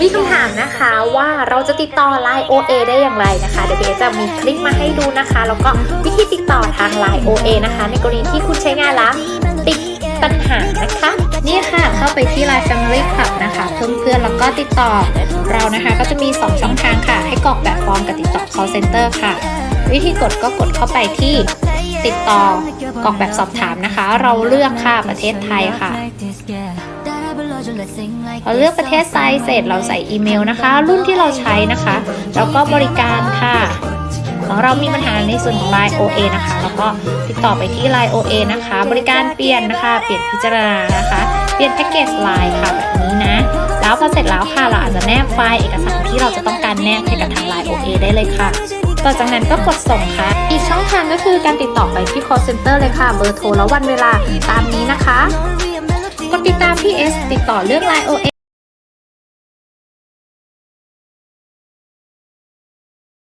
มีคำถามนะคะว่าเราจะติดต่อ Line OA ได้อย่างไรนะคะ เดี๋ยวเบสจะมีคลิปมาให้ดูนะคะ แล้วก็วิธีติดต่อทาง Line OA นะคะ ในกรณีที่คุณใช้งานแล้วติดปัญหานะคะ นี่ค่ะเข้าไปที่ Line Family Club นะคะ เพิ่มเพื่อนแล้วก็ติดต่อเรานะคะก็จะมี 2 ช่องทางค่ะ ให้กรอกแบบฟอร์มกับติดต่อ call center ค่ะ วิธีกดก็กดเข้าไปที่ติดต่อกรอกแบบสอบถามนะคะ เราเลือกค่ะประเทศไทยค่ะ เราเลือกประเทศไทยเสร็จเราใส่อีเมลนะคะ รุ่นที่เราใช้นะคะ แล้วก็บริการค่ะของเรามีปัญหาในส่วนของ Line OA นะคะ แล้วก็ติดต่อไปที่ Line OA นะคะ บริการเปลี่ยนนะคะ เปลี่ยนพิจารณานะคะ เปลี่ยนแพ็กเกจ Line ค่ะแบบนี้นะ แล้วพอเสร็จแล้วค่ะ เราอาจจะแนบไฟล์เอกสารที่เราจะต้องการแนบให้กับทาง Line OA ได้เลยค่ะ ต่อจากนั้นก็กดส่งค่ะ อีกช่องทางก็คือการติดต่อไปที่ call center เลยค่ะ เบอร์โทรและวันเวลาตามนี้นะคะ ตามพี่เอสติดต่อเรื่อง Line OA